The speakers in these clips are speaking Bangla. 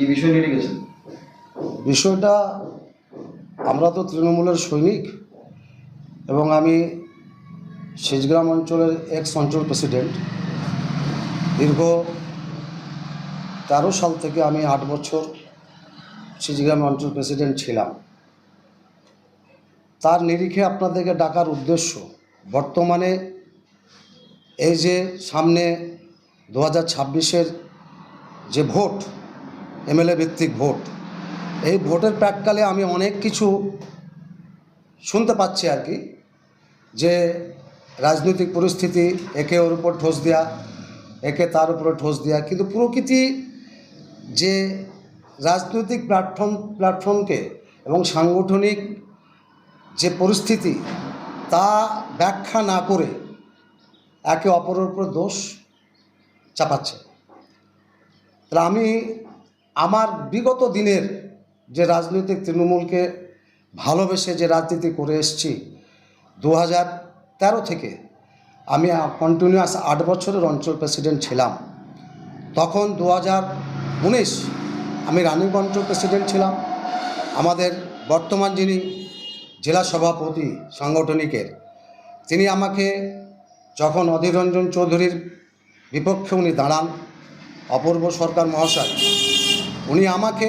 কি বিষয় নিয়ে গেছেন বিষয়টা আমরা তো তৃণমূলের সৈনিক এবং আমি সেচগ্রাম অঞ্চলের এক্স অঞ্চল প্রেসিডেন্ট দীর্ঘ তেরো সাল থেকে আমি আট বছর সেচগ্রাম অঞ্চল প্রেসিডেন্ট ছিলাম। তার নিরিখে আপনাদেরকে ডাকার উদ্দেশ্য, বর্তমানে এই যে সামনে দু হাজার যে ভোট এমএলএ ভিত্তিক ভোট। এই ভোটের প্রাককালে আমি অনেক কিছু শুনতে পাচ্ছি আর কি, যে রাজনৈতিক পরিস্থিতি, একে ওর উপর ঠোস দেওয়া একে তার উপরে ঠোস দেওয়া কিন্তু প্রকৃতি যে রাজনৈতিক প্ল্যাটফর্ম, প্ল্যাটফর্মকে এবং সাংগঠনিক যে পরিস্থিতি, তা ব্যাখ্যা না করে একে অপরের উপর দোষ চাপাচ্ছে। তাহলে আমি আমার বিগত দিনের যে রাজনৈতিক তৃণমূলকে ভালোবেসে যে রাজনীতি করে এসেছি দু হাজার তেরো থেকে আমি কন্টিনিউয়াস আট বছরের অঞ্চল প্রেসিডেন্ট ছিলাম। তখন দু হাজার উনিশ আমি রানিং অঞ্চল প্রেসিডেন্ট ছিলাম। আমাদের বর্তমান যিনি জেলা সভাপতি সাংগঠনিকের, তিনি আমাকে যখন অধীর রঞ্জন চৌধুরীর বিপক্ষে উনি দাঁড়ান, অপূর্ব সরকার মহাশয় উনি আমাকে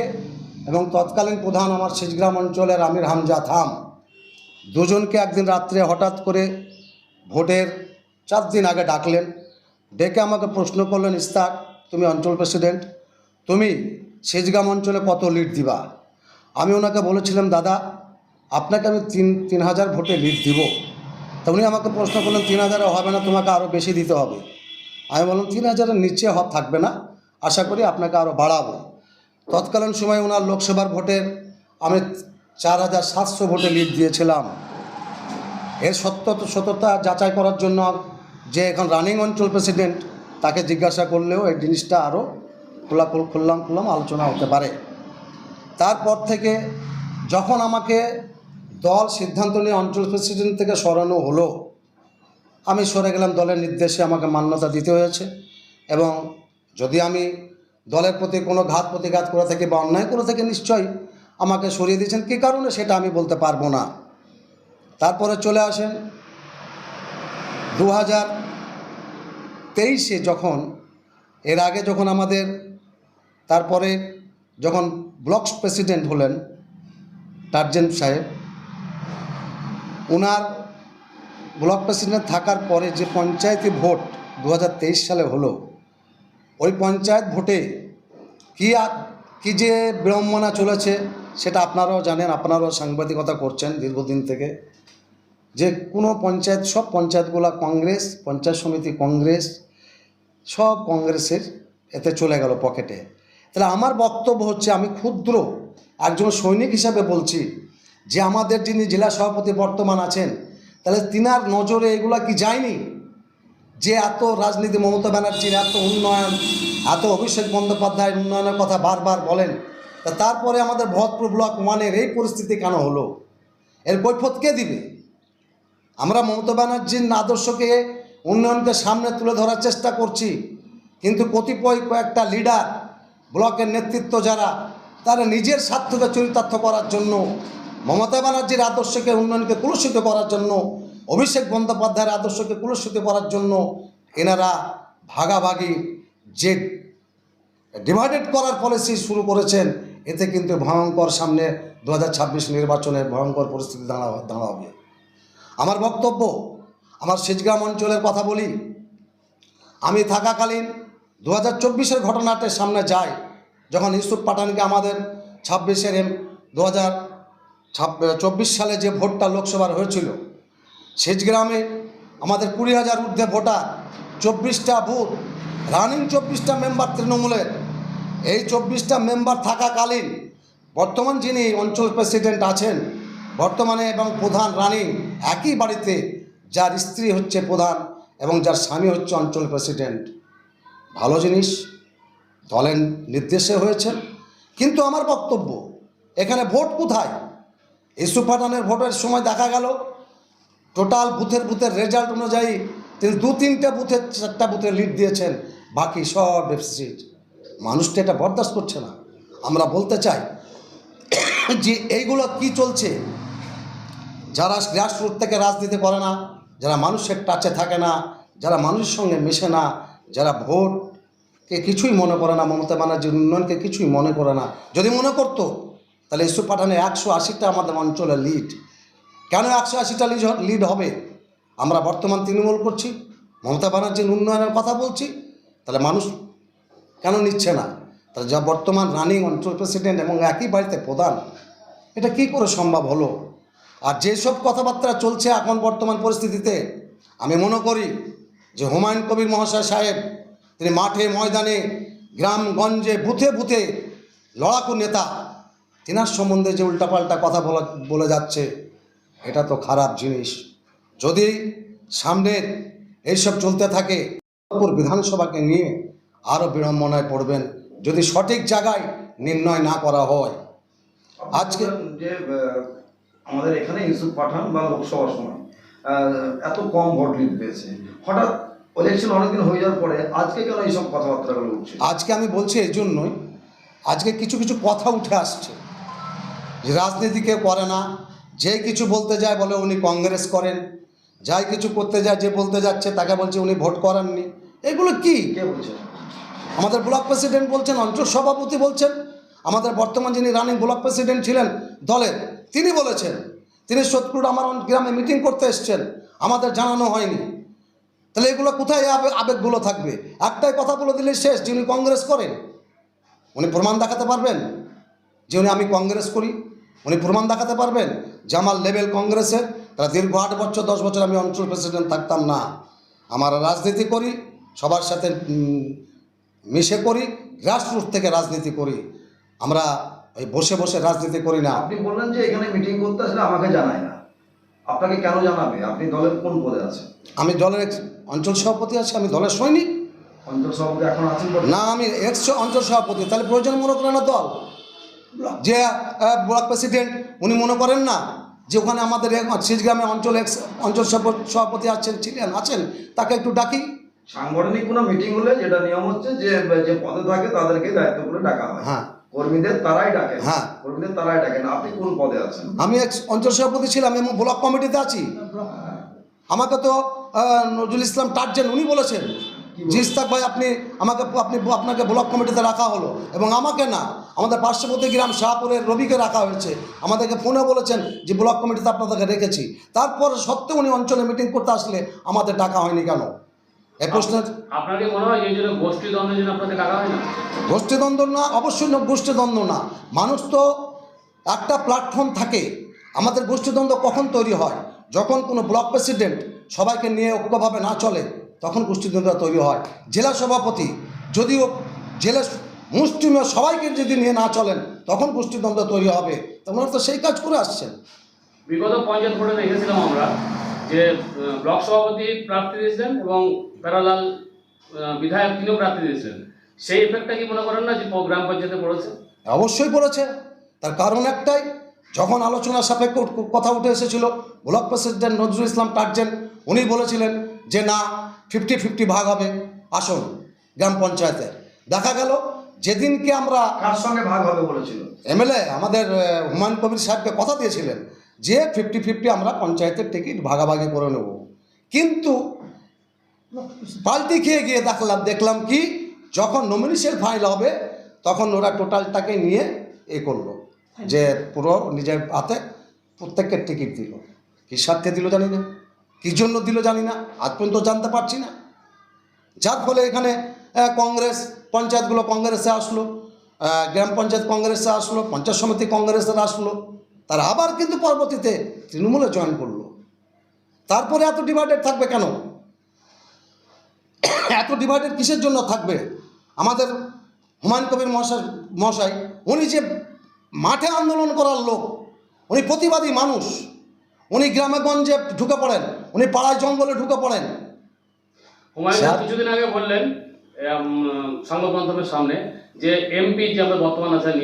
এবং তৎকালীন প্রধান আমার সেচগ্রাম অঞ্চলের আমির হামজা থাম। দুজনকে একদিন রাত্রে হঠাৎ করে ভোটের চার দিন আগে ডাকলেন। ডেকে আমাকে প্রশ্ন করলেন ইস্তাক তুমি অঞ্চল প্রেসিডেন্ট, তুমি সেচগ্রাম অঞ্চলে কত লিড দিবা? আমি ওনাকে বলেছিলাম, দাদা, আপনাকে আমি তিন তিন হাজার ভোটে লিড দিব। তা উনি আমাকে প্রশ্ন করলেন, তিন হাজারে হবে না, তোমাকে আরও বেশি দিতে হবে। আমি বললাম, তিন হাজারের নিচে থাকবে না। আশা করি আপনাকে আরও বাড়াবো। তৎকালীন সময় ওনার লোকসভার ভোটের আমি চার হাজার সাতশো ভোটে লিড দিয়েছিলাম। এর সত্য সততা যাচাই করার জন্য যে এখন রানিং অঞ্চল প্রেসিডেন্ট তাকে জিজ্ঞাসা করলেও এই জিনিসটা আরও খোলা খুললাম খুললাম আলোচনা হতে পারে। তারপর থেকে যখন আমাকে দল সিদ্ধান্ত নিয়ে অঞ্চল প্রেসিডেন্ট থেকে সরানো হলো, আমি সরে গেলাম দলের নির্দেশে আমাকে মান্যতা দিতে হয়েছে এবং যদি আমি দলের প্রতি কোনো ঘাত প্রতিঘাত করে থাকি বা অন্যায় করে থেকে নিশ্চয়ই আমাকে সরিয়ে দিয়েছেন। কী কারণে সেটা আমি বলতে পারব না। তারপরে চলে আসেন দু হাজার তেইশে যখন, এর আগে যখন আমাদের, তারপরে যখন ব্লক প্রেসিডেন্ট হলেন টার্জেন সাহেব ওনার ব্লক প্রেসিডেন্ট থাকার পরে যে পঞ্চায়েতে ভোট দু হাজার তেইশ সালে হলো ওই পঞ্চায়েত ভোটে কী কী যে বিড়ম্বনা চলেছে সেটা আপনারাও জানেন, আপনারাও সাংবাদিকতা করছেন দীর্ঘদিন থেকে। যে কোনো পঞ্চায়েত, সব পঞ্চায়েতগুলো কংগ্রেস, পঞ্চায়েত সমিতি কংগ্রেস, সব কংগ্রেসের এতে চলে গেল পকেটে। তাহলে আমার বক্তব্য হচ্ছে, আমি ক্ষুদ্র একজন সৈনিক হিসাবে বলছি, যে আমাদের যিনি জেলা সভাপতি বর্তমান আছেন, তাহলে তিনার নজরে এগুলা কি যায়নি? যে এত রাজনীতি মমতা ব্যানার্জির এত উন্নয়ন, এত অভিষেক বন্দ্যোপাধ্যায়ের উন্নয়নের কথা বারবার বলেন, তা তারপরে আমাদের ভরতপুর ব্লক ওয়ানের এই পরিস্থিতি কেন হলো? এর কৈফত কে দিবে? আমরা মমতা ব্যানার্জির আদর্শকে, উন্নয়নকে সামনে তুলে ধরার চেষ্টা করছি, কিন্তু কতিপয় কয়েকটা লিডার, ব্লকের নেতৃত্ব যারা, তারা নিজের স্বার্থকে চরিতার্থ করার জন্য, মমতা ব্যানার্জির আদর্শকে, উন্নয়নকে কুলুষিত করার জন্য অভিষেক বন্দ্যোপাধ্যায়ের আদর্শকে কুলুষিত করার জন্য এনারা ভাগাভাগি যে ডিভাইডেড করার পলিসি শুরু করেছেন। এতে কিন্তু ভয়ঙ্কর সামনে দু হাজার ছাব্বিশ নির্বাচনের ভয়ঙ্কর পরিস্থিতি দাঁড়া দাঁড়াবে আমার বক্তব্য, আমার সেচগ্রাম অঞ্চলের কথা বলি। আমি থাকাকালীন দু হাজার চব্বিশের ঘটনাটির সামনে যাই, যখন ইউসুফ পাঠানকে আমাদের ছাব্বিশের এম দু হাজার চব্বিশ সালে যে ভোটটা লোকসভার হয়েছিল সেচগ্রামে আমাদের কুড়ি হাজার ঊর্ধ্বে ভোটার, চব্বিশটা বুথ রানিং চব্বিশটা মেম্বার তৃণমূলের। এই চব্বিশটা মেম্বার থাকাকালীন বর্তমান যিনি অঞ্চল প্রেসিডেন্ট আছেন, বর্তমানে এবং প্রধান রানী একই বাড়িতে যার স্ত্রী হচ্ছে প্রধান এবং যার স্বামী হচ্ছে অঞ্চল প্রেসিডেন্ট ভালো জিনিস, দলের নির্দেশে হয়েছে। কিন্তু আমার বক্তব্য, এখানে ভোট কোথায়? ইস্যু পাঠানের ভোটের সময় দেখা গেল টোটাল বুথের বুথের রেজাল্ট অনুযায়ী তিনি দু তিনটে বুথের চারটা বুথে লিড দিয়েছেন, বাকি সব ডেফিসিট মানুষ তো এটা বরদাস্ত করছে না। আমরা বলতে চাই যে এইগুলো কি চলছে? যারা গ্রাসরুট থেকে রাজনীতি করে না, যারা মানুষের টাচে থাকে না, যারা মানুষের সঙ্গে মেশে না, যারা ভোটকে কিছুই মনে করে না, মমতা ব্যানার্জির উন্নয়নকে কিছুই মনে করে না। যদি মনে করতো, তাহলে ইস্যু পাঠানে একশো আশিটা আমাদের অঞ্চলে লিড কেন একশো আশিটা লিড লিড হবে? আমরা বর্তমান তৃণমূল করছি, মমতা ব্যানার্জির উন্নয়নের কথা বলছি, তাহলে মানুষ কেন নিচ্ছে না? তাহলে যা বর্তমান রানিং অঞ্চল প্রেসিডেন্ট এবং একই বাড়িতে প্রধান, এটা কি করে সম্ভব হলো? আর যেসব কথাবার্তা চলছে এখন বর্তমান পরিস্থিতিতে, আমি মনে করি যে হুমায়ুন কবির মহাশয় সাহেব, তিনি মাঠে, ময়দানে, গ্রামগঞ্জে, বুথে বুথে লড়াকু নেতা, তিনার সম্বন্ধে যে উল্টাপাল্টা কথা বলা বলে যাচ্ছে এটা তো খারাপ জিনিস। যদি সামনে এইসব চলতে থাকে বিধানসভাকে নিয়ে আরও বিড়ম্বনায় পড়বেন। যদি সঠিক জায়গায় নির্ণয় না করা হয়। আজকে- যে আমাদের এখানে ইউসুফ পাঠান বা লোকসভার সময় এত কম ভোট লিড পেয়েছে। হঠাৎ ইলেকশন অনেকদিন হয়ে যাওয়ার পরে আজকে কেন এইসব কথাবার্তাগুলো উঠছে? আজকে আমি বলছি এই জন্যই আজকে কিছু কিছু কথা উঠে আসছে। যে রাজনীতি কেউ করে না যে কিছু বলতে যায় বলে উনি কংগ্রেস করেন। যাই কিছু করতে যায় যে বলতে যাচ্ছে তাকে বলছে উনি ভোট করেননি। এগুলো কি? কে বলছে আমাদের ব্লক প্রেসিডেন্ট বলছেন অঞ্চল সভাপতি বলছেন আমাদের বর্তমান যিনি রানিং ব্লক প্রেসিডেন্ট ছিলেন দলের তিনি বলেছেন তিনি সৎকুর আমার গ্রামে মিটিং করতে এসছেন আমাদের জানানো হয়নি। তাহলে এগুলো কোথায় আবে- আবেগগুলো থাকবে? একটাই কথা বলে দিলে শেষ যিনি কংগ্রেস করেন। উনি প্রমাণ দেখাতে পারবেন যে উনি আমি কংগ্রেস করি। উনি প্রমাণ দেখাতে পারবেন আমার লেভেল কংগ্রেসের তারা দীর্ঘ আট বছর দশ বছর আমি অঞ্চল প্রেসিডেন্ট থাকতাম না। আমার রাজনীতি করি সবার সাথে মিশে করি গ্রাসরুট থেকে রাজনীতি করি। আমরা ওই বসে বসে রাজনীতি করি না। আপনি বললেন যে এখানে মিটিং করতে আসলে আমাকে জানায় না। আপনাকে কেন জানাবে? আপনি দলের কোন পদে আছেন? আমি দলের অঞ্চল সভাপতি আছি আমি দলের সৈনিক। অঞ্চল সভাপতি এখন আছেন না আমি এক্স অঞ্চল সভাপতি তাহলে প্রয়োজন মনে করেন না দল। যে ব্লক প্রেসিডেন্ট উনি মনে করেন না যে ওখানে আমাদের গ্রামে অঞ্চল এক্স অঞ্চল সভাপ- সভাপতি আছেন ছিলেন আছেন? তাকে একটু ডাকি। সাংগঠনিক কোনো মিটিং হলে যেটা নিয়ম হচ্ছে যে যে পদে থাকে তাদেরকে দায়িত্ব করে ডাকা হয়। হ্যাঁ। কর্মীদের তারাই ডাকেন হ্যাঁ। কর্মীদের তারাই ডাকেন আপনি কোন পদে আছেন? আমি অঞ্চল সভাপতি ছিলাম এবং ব্লক কমিটিতে আছি। আমাকে তো নজরুল ইসলাম টার্জেন উনি বলেছেন। জি ইস্তাক ভাই আপনি আমাকে আপনি আপনাকে ব্লক কমিটিতে রাখা হলো। এবং আমাকে না আমাদের পার্শ্ববর্তী গ্রাম শাহপুরের রবিকে রাখা হয়েছে। আমাদেরকে ফোনে বলেছেন যে ব্লক কমিটিতে আপনাদেরকে রেখেছি। তারপর সত্ত্বেও উনি অঞ্চলে মিটিং করতে আসলে আমাদের ডাকা হয়নি কেন? এই প্রশ্নের আপনার মনে হয় এই জন্য গোষ্ঠী জন্য আপনাদের টাকা হয় না? গোষ্ঠীদ্বন্দ্ব না অবশ্যই গোষ্ঠীদ্বন্দ্ব না। মানুষ তো একটা প্ল্যাটফর্ম থাকে। আমাদের গোষ্ঠীদ্বন্দ্ব কখন তৈরি হয়? যখন কোনো ব্লক প্রেসিডেন্ট সবাইকে নিয়ে ঐক্যভাবে না চলে তখন গোষ্ঠীদ্বন্দ্ব তৈরি হয়। জেলা সভাপতি যদিও জেলা মুষ্টিমেয় সবাইকে যদি নিয়ে না চলেন তখন গোষ্ঠীদ্বন্দ্ব তৈরি হবে। তোমরা তো সেই কাজ করে আসছেন। বিগত পঞ্চায়েত ভোটে দেখেছিলাম আমরা যে ব্লক সভাপতি প্রার্থী দিয়েছিলেন এবং প্যারালাল বিধায়ক তিনিও প্রার্থী দিয়েছিলেন সেই এফেক্টটা কি মনে করেন না যে গ্রাম পঞ্চায়েতে পড়েছে? অবশ্যই পড়েছে। তার কারণ একটাই যখন আলোচনা সাপেক্ষে কথা উঠে এসেছিল ব্লক প্রেসিডেন্ট নজরুল ইসলাম টার্জেন উনি বলেছিলেন যে না ফিফটি ফিফটি ভাগ হবে। আসন গ্রাম পঞ্চায়েতে দেখা গেল যেদিনকে আমরা কার সঙ্গে ভাগ হবে বলেছিল? এমএলএ আমাদের হুমায়ুন কবির সাহেবকে কথা দিয়েছিলেন যে ফিফটি ফিফটি আমরা পঞ্চায়েতের টিকিট ভাগাভাগি করে নেব। কিন্তু পাল্টি খেয়ে গিয়ে দেখলাম দেখলাম কি যখন নমিনেশন ফাইল হবে তখন ওরা টোটালটাকে নিয়ে এ করল যে পুরো নিজের হাতে প্রত্যেকের টিকিট দিল। কী স্বার্থে দিল জানি না। কী জন্য দিল জানি না, আজ পর্যন্ত জানতে পারছি না। যার ফলে এখানে কংগ্রেস, পঞ্চায়েতগুলো কংগ্রেসে আসলো গ্রাম পঞ্চায়েত কংগ্রেসে আসলো, পঞ্চায়েত সমিতি কংগ্রেসের আসলো, তারা আবার কিন্তু পরবর্তীতে তৃণমূলে জয়েন করল। তারপরে এত ডিভাইডেড থাকবে কেন? এত ডিভাইডেড কিসের জন্য থাকবে? আমাদের হুমায়ুন কবির মহাশয় মহাশয়, উনি যে মাঠে আন্দোলন করার লোক, উনি প্রতিবাদী মানুষ, উনি গ্রামে গঞ্জে ঢুকে পড়েন। উনি পাড়ায় জঙ্গলে ঢুকে পড়েন। হুমায়ুন কিছুদিন আগে বললেন সংবাদ মাধ্যমের সামনে যে এমপি যে আমাদের বর্তমান আছেন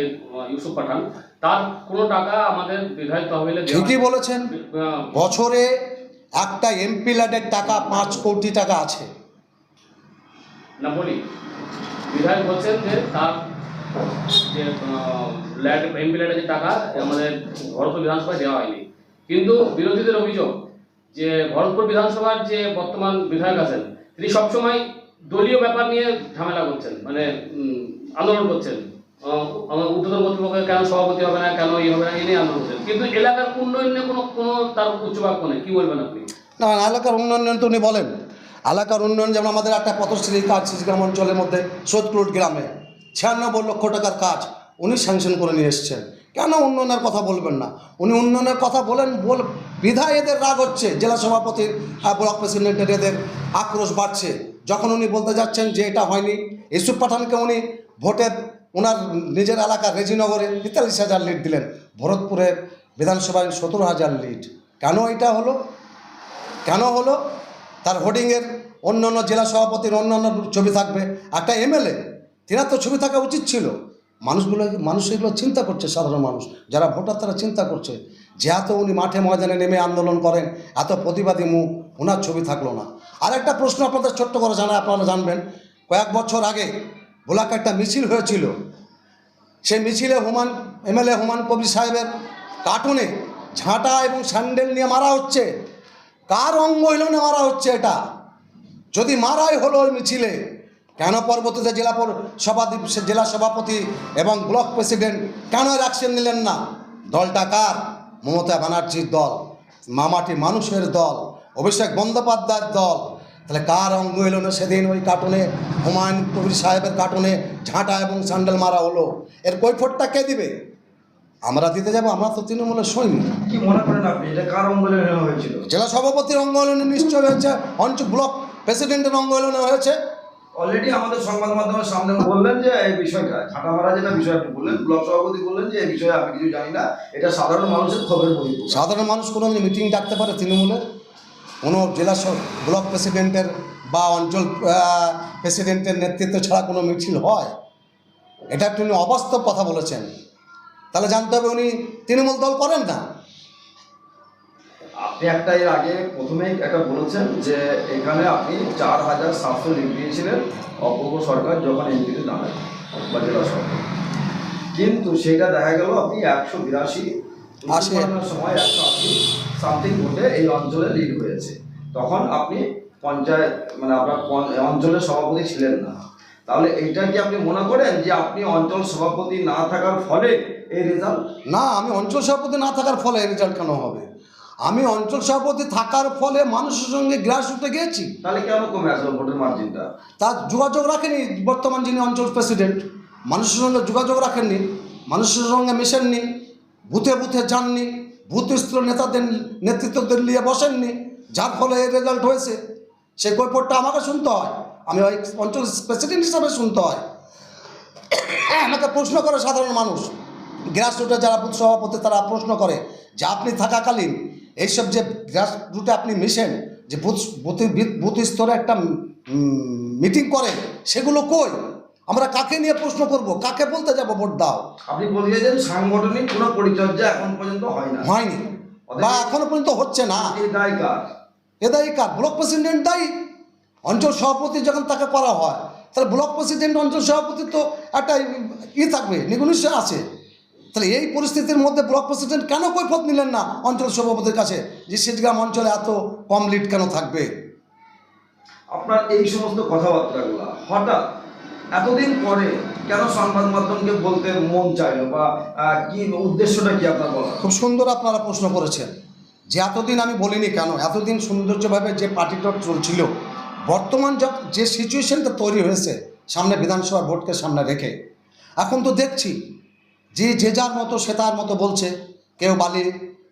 ইউসুফ পাঠান তার কোনো টাকা আমাদের বিধায়ক তহবিলে ঠিকই বলেছেন। বছরে একটা এমপি ল্যাডের টাকা পাঁচ কোটি টাকা আছে। না বলি বিধায়ক বলছেন যে তার যে ল্যাড এমপি ল্যাডের যে টাকা আমাদের ভরতপুর বিধানসভায় দেওয়া হয়নি। কিন্তু বিরোধীদের অভিযোগ যে ভরতপুর বিধানসভার যে বর্তমান বিধায়ক আছেন তিনি সবসময় দলীয় ব্যাপার নিয়ে ঝামেলা করছেন মানে আন্দোলন করছেন। আহ, আমার ঊর্ধ্বতন কর্তৃপক্ষ কেন সভাপতি হবে না কেন এই হবে না এই নিয়ে আন্দোলন করছেন। কিন্তু এলাকার উন্নয়নে কোনো কোনো তার উচ্চবাক্য নেই কি বলবেন আপনি? না এলাকার উন্নয়ন তো উনি বলেন। এলাকার উন্নয়ন যেমন আমাদের একটা পথশ্রী কাজ গ্রাম অঞ্চলের মধ্যে সোদকুট গ্রামে ছিয়ানব্বই লক্ষ টাকার কাজ উনি স্যাংশন করে নিয়ে এসছেন। কেন উন্নয়নের কথা বলবেন না? উনি উন্নয়নের কথা বলেন বল বিধায় এদের রাগ হচ্ছে। জেলা সভাপতির ব্লক প্রেসিডেন্টের এদের আক্রোশ বাড়ছে। যখন উনি বলতে যাচ্ছেন যে এটা হয়নি, ইউসুফ পাঠানকে উনি ভোটে ওনার নিজের এলাকা রেজিনগরে তেতাল্লিশ হাজার লিড দিলেন। ভরতপুরের বিধানসভায় সতেরো হাজার লিড। কেন এটা হলো? কেন হলো? তার হোর্ডিংয়ের অন্য অন্য জেলা সভাপতির অন্য অন্য ছবি থাকবে। একটা এমএলএ, তেনার তো ছবি থাকা উচিত ছিল। মানুষগুলো মানুষ এগুলো চিন্তা করছে, সাধারণ মানুষ। যারা ভোটার তারা চিন্তা করছে। যে এত উনি মাঠে ময়দানে নেমে আন্দোলন করেন, এত প্রতিবাদী মুখ ওনার ছবি থাকল না। আর একটা প্রশ্ন আপনাদের ছোট্ট করে জানা, আপনারা জানবেন। কয়েক বছর আগে ভোলাকে একটা মিছিল হয়েছিল। সেই মিছিলে হুমান এমএলএ হুমান কবির সাহেবের কার্টুনে ঝাঁটা এবং স্যান্ডেল নিয়ে মারা হচ্ছে। কার অঙ্গ হিলনে মারা হচ্ছে এটা? যদি মারাই হলো ওই মিছিলে, কেন পরবর্তীতে জেলা সভাপতি জেলা সভাপতি এবং ব্লক প্রেসিডেন্ট কেন অ্যাকশন নিলেন না? দলটা কার? মমতা ব্যানার্জির দল মামাটি মানুষের দল অভিষেক বন্দ্যোপাধ্যায়ের দল তাহলে কার অঙ্গ এলো না সেদিন ওই কার্টুনে? হুমায়ুন কবির সাহেবের কার্টুনে ঝাঁটা এবং স্যান্ডেল মারা হলো। এর কৈফতটা কে দিবে? আমরা দিতে যাব আমরা তো তৃণমূলের সৈনিক। কি মনে করেন আপনি? এটা কার হয়েছিল? জেলা সভাপতির অঙ্গ হলনে নিশ্চয় হয়েছে। অঞ্চল ব্লক প্রেসিডেন্টের অঙ্গ হলনে হয়েছে। অলরেডি আমাদের সংবাদ মাধ্যমের সামনে বললেন যে এই বিষয়টা, ঝাঁটা মারা যেটা বিষয় আপনি বললেন, ব্লক সভাপতি বললেন যে এই বিষয়ে আমি কিছু জানি না, এটা সাধারণ মানুষের খবরের বই। সাধারণ মানুষ কোনো মিটিং ডাকতে পারে তৃণমূলের, কোনো জেলা ব্লক প্রেসিডেন্টের বা অঞ্চল প্রেসিডেন্টের নেতৃত্ব ছাড়া কোনো মিছিল হয়। এটা একটু উনি অবাস্তব কথা বলেছেন। তাহলে জানতে হবে উনি তৃণমূল দল করেন না। আপনি একটা এর আগে প্রথমেই একটা বলেছেন যে এখানে আপনি চার হাজার সাতশো লিখ দিয়েছিলেন অপূর্ব সরকার যখন এমপিতে দাঁড়ায় বা জেলা সরকার। কিন্তু সেটা দেখা গেল আপনি একশো বিরাশি। সময় একশো আশি সামথিং ভোটে এই অঞ্চলে লিড হয়েছে। তখন আপনি পঞ্চায়েত মানে আপনার অঞ্চলের সভাপতি ছিলেন না। তাহলে এইটা কি আপনি মনে করেন যে আপনি অঞ্চল সভাপতি না থাকার ফলে এই রেজাল্ট না আমি অঞ্চল সভাপতি না থাকার ফলে রেজাল্ট কেন হবে? আমি অঞ্চল সভাপতি থাকার ফলে মানুষের সঙ্গে গ্রাস উঠে গিয়েছি। তাহলে কেন কমে আসলো ভোটের মার্জিনটা তার যোগাযোগ রাখেনি বর্তমান যিনি অঞ্চল প্রেসিডেন্ট মানুষের সঙ্গে যোগাযোগ রাখেননি মানুষের সঙ্গে মেশেননি বুথে বুথে যাননি বুথ স্তর নেতাদের নেতৃত্বদের নিয়ে বসেননি যার ফলে এই রেজাল্ট হয়েছে। সেই কৈপটটা আমাকে শুনতে হয় আমি ওই অঞ্চল প্রেসিডেন্ট হিসাবে শুনতে হয়। আমাকে প্রশ্ন করে সাধারণ মানুষ গ্রাস গ্রাসরুটে যারা বুথ সভাপতি তারা প্রশ্ন করে যে আপনি থাকাকালীন এইসব যে গ্রাসরুটে আপনি মিশেন যে বুথ স্তরে একটা মিটিং করে সেগুলো কই? আমরা কাকে নিয়ে প্রশ্ন করব? কাকে বলতে যাব ভোট দাও? আপনি বলিয়েছেন সাংগঠনিক কোনো পরিচর্যা এখন পর্যন্ত হয় না। হয়নি। বা এখনও পর্যন্ত হচ্ছে না। এ দায়ী কার? ব্লক প্রেসিডেন্ট দায়ী? অঞ্চল সভাপতি যখন তাকে করা হয় তাহলে ব্লক প্রেসিডেন্ট অঞ্চল সভাপতি তো একটা ই থাকবে নিগুনিশ্চ আছে। তাহলে এই পরিস্থিতির মধ্যে ব্লক প্রেসিডেন্ট কেন কৈফত নিলেন না অঞ্চল সভাপতির কাছে? যে সিটগ্রাম অঞ্চলে এত কম লিড কেন থাকবে? আপনার এই সমস্ত কথাবার্তাগুলো হঠাৎ এতদিন পরে কেন সংবাদ মাধ্যমকে বলতে মন চাইলো বা কি উদ্দেশ্যটা কি আপনার বলা খুব সুন্দর আপনারা প্রশ্ন করেছেন। যে এতদিন আমি বলিনি কেন? এতদিন সৌন্দর্যভাবে যে পার্টিটা চলছিল বর্তমান যে সিচুয়েশনটা তৈরি হয়েছে সামনে বিধানসভা ভোটকে সামনে রেখে এখন তো দেখছি যে যে যার মতো সে তার মতো বলছে, কেউ বালি,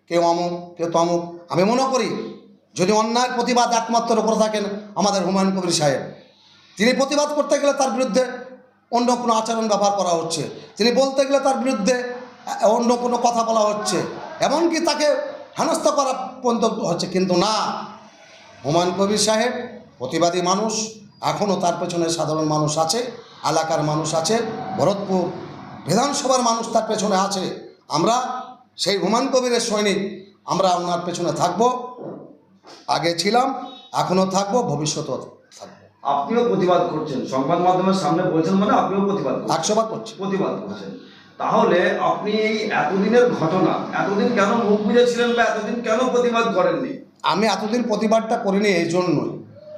কেউ অমুক, কেউ তমুক। আমি মনে করি, যদি অন্যায়ের প্রতিবাদ একমাত্র করে থাকেন আমাদের হুমায়ুন কবির সাহেব, তিনি প্রতিবাদ করতে গেলে তার বিরুদ্ধে অন্য কোনো আচরণ ব্যবহার করা হচ্ছে। তিনি বলতে গেলে তার বিরুদ্ধে অন্য কোনো কথা বলা হচ্ছে। এমনকি তাকে হেনস্থা করা পর্যন্ত হচ্ছে। কিন্তু না, হুমায়ুন কবির সাহেব প্রতিবাদী মানুষ এখনও তার পেছনে সাধারণ মানুষ আছে, এলাকার মানুষ আছে, ভরতপুর বিধানসভার মানুষ তার পেছনে আছে। আমরা সেই হুমায়ুন কবিরের সৈনিক আমরা ওনার পেছনে থাকব। আগে ছিলাম এখনও থাকব ভবিষ্যতেও থাকব। আপনিও প্রতিবাদ করছেন। সংবাদ মাধ্যমের সামনে বলছেন মানে আপনিও প্রতিবাদ করছেন। একশো বার করছি। প্রতিবাদ করছেন। তাহলে আপনি এই এতদিনের ঘটনা এতদিন কেন মুখ বুঝেছিলেন বা এতদিন কেন প্রতিবাদ করেননি? আমি এতদিন প্রতিবাদটা করিনি এই জন্যই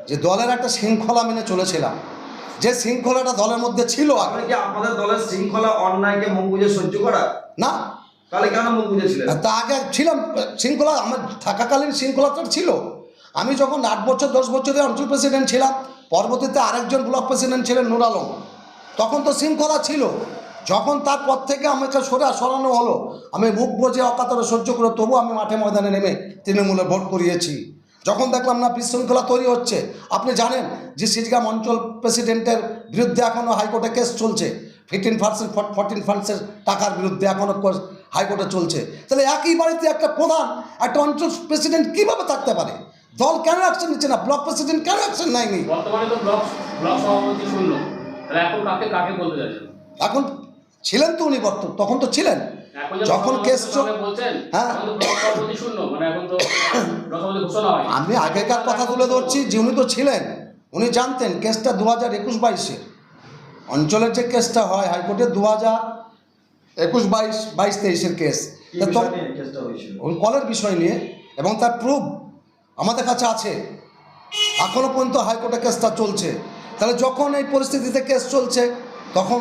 যে দলের একটা শৃঙ্খলা মেনে চলেছিলাম যে শৃঙ্খলাটা দলের মধ্যে ছিল আগে কি আপনাদের দলের শৃঙ্খলা অন্যায়কে মুখ বুঝে সহ্য করা? না। তাহলে কেন মুখ বুঝেছিলেন তা আগে ছিলাম শৃঙ্খলা আমার থাকাকালীন শৃঙ্খলা তো ছিল। আমি যখন আট বছর দশ বছরের অঞ্চল প্রেসিডেন্ট ছিলাম পরবর্তীতে আরেকজন ব্লক প্রেসিডেন্ট ছিলেন নুর আলম। তখন তো শৃঙ্খলা ছিল। যখন তারপর থেকে আমাকে সরা সরানো হলো আমি মুখ বোঝে অকাতরে সহ্য করে তবু আমি মাঠে ময়দানে নেমে তৃণমূলে ভোট করিয়েছি। যখন দেখলাম না বিশৃঙ্খলা তৈরি হচ্ছে আপনি জানেন যে সিজগাম অঞ্চল প্রেসিডেন্টের বিরুদ্ধে এখনও হাইকোর্টে কেস চলছে। ফিফটিন পার্সেন্ট ফোরটিন ফান্ডসের টাকার বিরুদ্ধে এখনও হাইকোর্টে চলছে। তাহলে একই বাড়িতে একটা প্রধান একটা অঞ্চল প্রেসিডেন্ট কীভাবে থাকতে পারে? দল কেন অ্যাকশন নিচ্ছে না? ব্লক প্রেসিডেন্ট কেন অ্যাকশন নেয়নি? এখন ছিলেন তো উনি বর্তমান তখন তো ছিলেন। যখন কেস হ্যাঁ। মানে হয় আমি আগেকার কথা তুলে ধরছি যে উনি তো ছিলেন। উনি জানতেন কেসটা দু হাজার একুশ বাইশের অঞ্চলের যে কেসটা হয় হাইকোর্টে দু হাজার একুশ বাইশ বাইশ তেইশের কেস। কলের বিষয় নিয়ে এবং তার প্রুফ আমাদের কাছে আছে। এখনও পর্যন্ত হাইকোর্টে কেসটা চলছে। তাহলে যখন এই পরিস্থিতিতে কেস চলছে তখন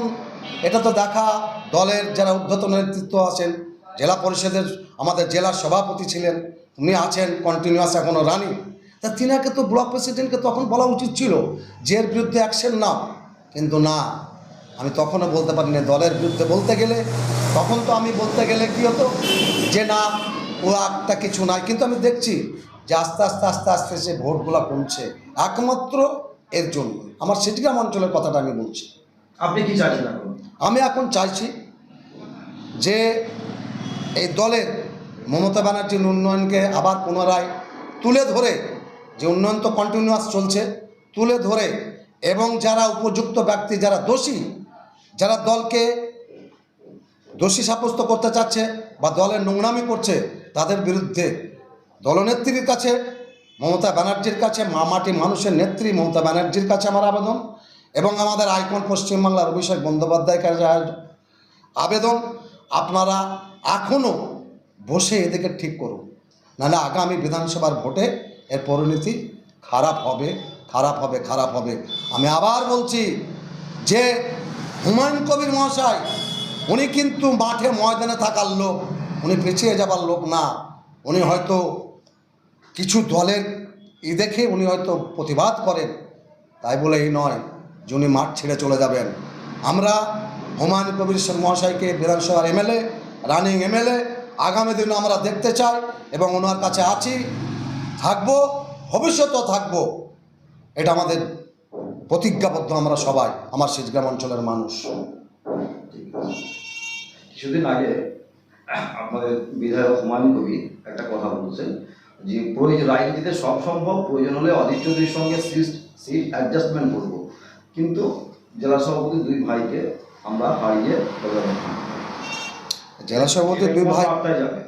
এটা তো দেখা দলের যারা ঊর্ধ্বতন নেতৃত্ব আছেন, জেলা পরিষদের আমাদের জেলার সভাপতি ছিলেন, উনি আছেন কন্টিনিউয়াস এখনও রানি তা তিনাকে তো ব্লক প্রেসিডেন্টকে তখন বলা উচিত ছিল যে এর বিরুদ্ধে অ্যাকশন নাও। কিন্তু না, আমি তখনও বলতে পারি না, দলের বিরুদ্ধে বলতে গেলে, তখন তো আমি বলতে গেলে কী হতো? যে না, ও একটা কিছু নাই। কিন্তু আমি দেখছি যে আস্তে আস্তে আস্তে আস্তে সে ভোটগুলো কমছে, একমাত্র এর জন্য। আমার সিটিগ্রাম অঞ্চলের কথাটা আমি বলছি। আপনি কি চাইছেন আমি এখন চাইছি যে এই দলের মমতা ব্যানার্জির উন্নয়নকে আবার পুনরায় তুলে ধরে যে উন্নয়ন তো কন্টিনিউয়াস চলছে, তুলে ধরে এবং যারা উপযুক্ত ব্যক্তি, যারা দোষী, যারা দলকে দোষী সাব্যস্ত করতে চাচ্ছে বা দলের নোংরামি করছে, তাদের বিরুদ্ধে দলনেত্রীর কাছে, মমতা ব্যানার্জির কাছে, মা মাটি মানুষের নেত্রী মমতা ব্যানার্জির কাছে আমার আবেদন। এবং আমাদের আইকন পশ্চিমবাংলার অভিষেক বন্দ্যোপাধ্যায়ের কাছে আ- আবেদন আপনারা এখনও বসে এদিকে ঠিক করুন। নাহলে আগামী বিধানসভার ভোটে এর পরিণতি খারাপ হবে খারাপ হবে খারাপ হবে। আমি আবার বলছি যে হুমায়ুন কবির মহাশয়, উনি কিন্তু মাঠে ময়দানে থাকার লোক, উনি পিছিয়ে যাবার লোক না। উনি হয়তো কিছু দলের ই দেখে উনি হয়তো প্রতিবাদ করেন। তাই বলে এই নয়। যে উনি মাঠ ছেড়ে চলে যাবেন। আমরা হুমায়ুন কবির মহাশয়কে বিধানসভার এমএলএ, রানিং এমএলএ, আগামী দিনে আমরা দেখতে চাই এবং ওনার কাছে আছি। থাকব, ভবিষ্যতেও থাকব। এটা আমাদের প্রতিজ্ঞাবদ্ধ আমরা সবাই, আমার সিজগ্রাম অঞ্চলের মানুষ। কিছুদিন আগে আমাদের বিধায়ক হুমায়ুন কবির একটা কথা বলছেন যে প্রয়োজন রাজনীতিতে সব সম্ভব, প্রয়োজন হলে অধীর সঙ্গে সিট সিট অ্যাডজাস্টমেন্ট করব। কিন্তু জেলা সভাপতি দুই ভাইকে আমরা হারিয়ে জেলা সভাপতির দুই ভাই যাবে।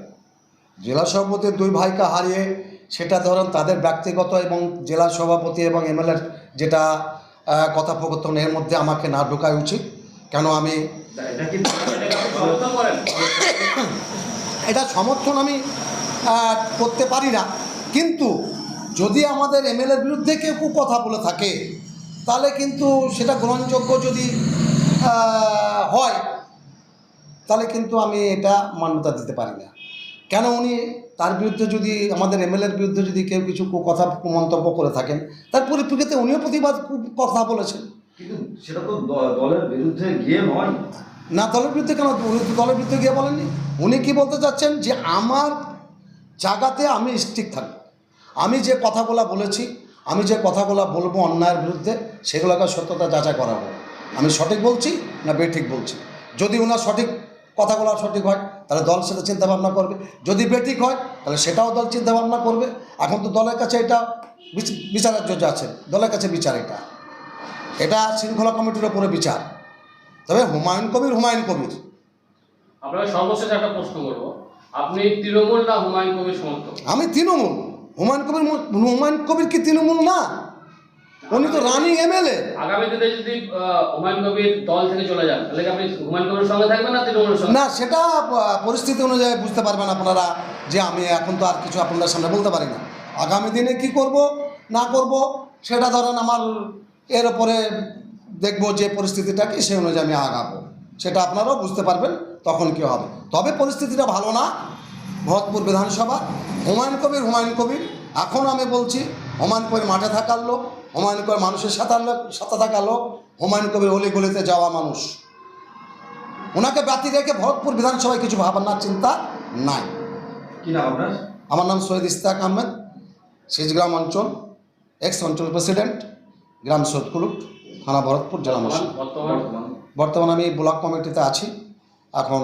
জেলা সভাপতির দুই ভাইকে হারিয়ে সেটা ধরুন তাদের ব্যক্তিগত এবং জেলা সভাপতি এবং এমএলএর যেটা কথোপকথন এর মধ্যে আমাকে না ঢোকাই উচিত। কেন আমি এটা সমর্থন আমি করতে পারি না। কিন্তু যদি আমাদের এমএলএর বিরুদ্ধে কেউ কেউ কথা বলে থাকে তাহলে কিন্তু সেটা গ্রহণযোগ্য যদি হয় তাহলে কিন্তু আমি এটা মান্যতা দিতে পারি না। কেন উনি তার বিরুদ্ধে যদি আমাদের এমএলএর বিরুদ্ধে যদি কেউ কিছু কথা মন্তব্য করে থাকেন তার পরিপ্রেক্ষিতে উনিও প্রতিবাদ কথা বলেছেন। সেটা তো দলের বিরুদ্ধে গিয়ে নয়। না দলের বিরুদ্ধে কেন? উনি তো দলের বিরুদ্ধে গিয়ে বলেননি। উনি কি বলতে চাচ্ছেন? যে আমার জায়গাতে আমি স্টিক থাকব। আমি যে কথাগুলো বলেছি আমি যে কথাগুলো বলব অন্যায়ের বিরুদ্ধে সেগুলোকে সত্যতা যাচাই করাবো। আমি সঠিক বলছি না বেঠিক বলছি? যদি ওনার সঠিক কথাগুলো সঠিক হয় তাহলে দল সেটা চিন্তা ভাবনা করবে। যদি বেঠিক হয় তাহলে সেটাও দল চিন্তা ভাবনা করবে। এখন তো দলের কাছে এটা বিচ- বিচারের জজ আছে দলের কাছে বিচার এটা। এটা শৃঙ্খলা কমিটির ওপরে বিচার। তবে হুমায়ুন কবির হুমায়ুন কবির। আপনাকে সর্বশেষ একটা প্রশ্ন করব। আপনি তৃণমূল না হুমায়ুন কবির সমর্থক? আমি তৃণমূল। হুমায়ুন কবির হুমায়ুন কবির কি তৃণমূল না? উনি তো রানিং এমএলএ আগামী দিনে যদি হুমায়ুন কবির দল থেকে চলে যান তাহলে আপনি হুমায়ুন কবির সঙ্গে থাকবেন না তৃণমূলের সঙ্গে? না সেটা পরিস্থিতি অনুযায়ী বুঝতে পারবেন আপনারা যে আমি এখন তো আর কিছু আপনাদের সামনে বলতে পারি না। আগামী দিনে কি করব না করব সেটা ধরেন আমার এর ওপরে দেখব যে পরিস্থিতিটা কি সেই অনুযায়ী আমি আগাবো। সেটা আপনারাও বুঝতে পারবেন তখন কি হবে। তবে পরিস্থিতিটা ভালো না। ভরতপুর বিধানসভা হুমায়ুন কবির হুমায়ুন কবির। এখন আমি বলছি হুমায়ুন কবির মাঠে থাকার লোক হুমায়ুন কবির মানুষের সাথে সাথে থাকার লোক হুমায়ুন কবির অলিগলিতে যাওয়া মানুষ। ওনাকে বাতি রেখে ভরতপুর বিধানসভায় কিছু ভাবনার চিন্তা নাই। আমার নাম সৈয়দ ইস্তাক আহমেদ শিজগ্রাম অঞ্চল এক্স অঞ্চল প্রেসিডেন্ট গ্রাম সৈয়দকুলুট থানা ভরতপুর জেলা বর্তমানে আমি ব্লক কমিটিতে আছি। এখন